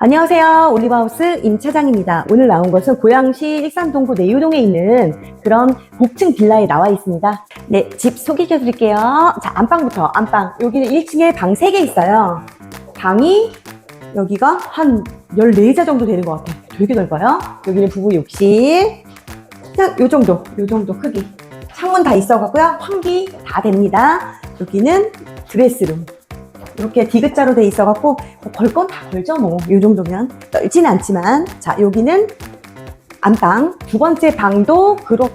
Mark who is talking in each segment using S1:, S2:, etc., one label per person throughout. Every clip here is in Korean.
S1: 안녕하세요. 올리브하우스 임 차장입니다. 오늘 나온 것은 고양시 일산동구 내유동에 있는 그런 복층 빌라에 나와 있습니다. 네, 집 소개해 드릴게요. 자, 안방부터, 안방. 여기는 1층에 방 3개 있어요. 방이 여기가 한 14자 정도 되는 것 같아요. 되게 넓어요. 여기는 부부 욕실. 그냥 요 정도, 요 정도 크기. 창문 다 있어가고요. 환기 다 됩니다. 여기는 드레스룸. 이렇게 디귿자로 돼 있어갖고 걸 건 다 걸죠 뭐. 이 정도면 넓지는 않지만 자 여기는 안방 두 번째 방도 그렇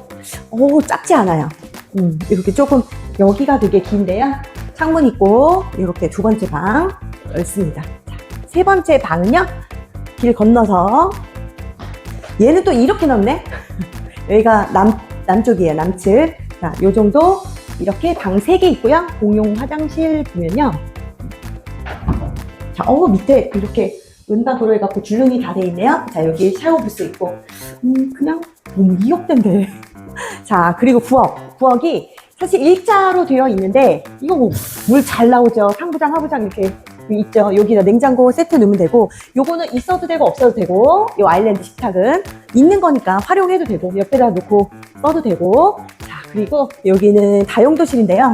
S1: 오 작지 않아요. 음 이렇게 조금 여기가 되게 긴데요. 창문 있고 이렇게 두 번째 방 넓습니다. 자, 세 번째 방은요 길 건너서 얘는 또 이렇게 넓네. 여기가 남 남쪽이에요 남측. 자 요 정도 이렇게 방 세 개 있고요. 공용 화장실 보면요. 자, 어, 밑에 이렇게 은바도로 해갖고 줄눈이 다 돼 있네요. 자, 여기 샤워 부스 있고, 음, 그냥 너무 이역된데. 자, 그리고 부엌. 부엌이 사실 일자로 되어 있는데, 이거 뭐, 물 잘 나오죠. 상부장, 하부장 이렇게 있죠. 여기다 냉장고 세트 넣으면 되고, 요거는 있어도 되고 없어도 되고, 요 아일랜드 식탁은 있는 거니까 활용해도 되고, 옆에다 놓고 써도 되고, 자, 그리고 여기는 다용도실인데요.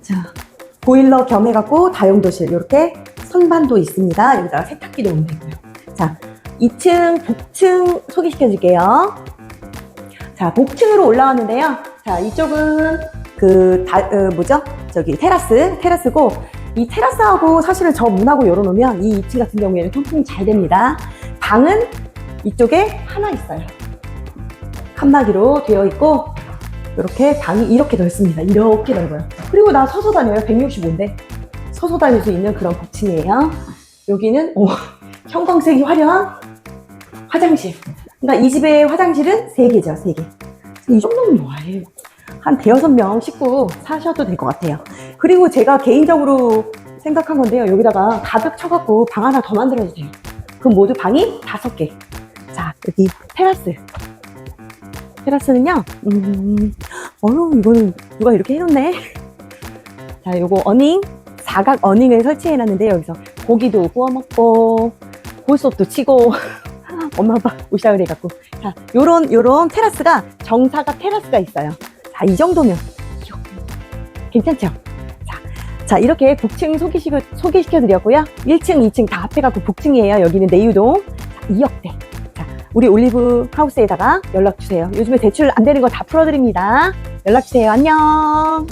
S1: 자, 보일러 겸 해갖고 다용도실 이렇게 선반도 있습니다. 여기다가 세탁기도 놓으면 되고요. 자, 2층 복층 소개시켜 줄게요. 자, 복층으로 올라왔는데요. 자, 이쪽은 그, 다, 어, 뭐죠? 저기 테라스, 테라스고, 이 테라스하고 사실은 저 문하고 열어놓으면 이 2층 같은 경우에는 통풍이 잘 됩니다. 방은 이쪽에 하나 있어요. 칸막이로 되어 있고, 이렇게 방이 이렇게 넓습니다. 이렇게 넓어요. 그리고 나 서서 다녀요. 165인데. 서서 다닐 수 있는 그런 복층이에요. 여기는 오, 형광색이 화려한 화장실. 그러니까 이 집의 화장실은 3개죠. 3개. 이 정도면 뭐해. 한 대여섯 명 식구 사셔도 될 것 같아요. 그리고 제가 개인적으로 생각한 건데요. 여기다가 가득 쳐갖고 방 하나 더 만들어도 돼요. 그럼 모두 방이 다섯 개. 자, 여기 테라스. 테라스는요, 음, 어휴, 이거는 누가 이렇게 해놓네. 자, 요거 어닝, 사각 어닝을 설치해놨는데, 여기서 고기도 구워 먹고, 볼솥도 치고, 엄마 아빠 오샤를 해갖고. 자, 요런, 요런 테라스가, 정사각 테라스가 있어요. 자, 이 정도면, 괜찮죠? 자, 자, 이렇게 복층 소개시켜, 소개시켜 드렸고요. 1층, 2층 다 합해갖고 복층이에요. 여기는 내유동. 자, 2억대. 자, 우리 올리브 하우스에다가 연락 주세요. 요즘에 대출 안 되는 거 다 풀어드립니다. 연락 주세요. 안녕.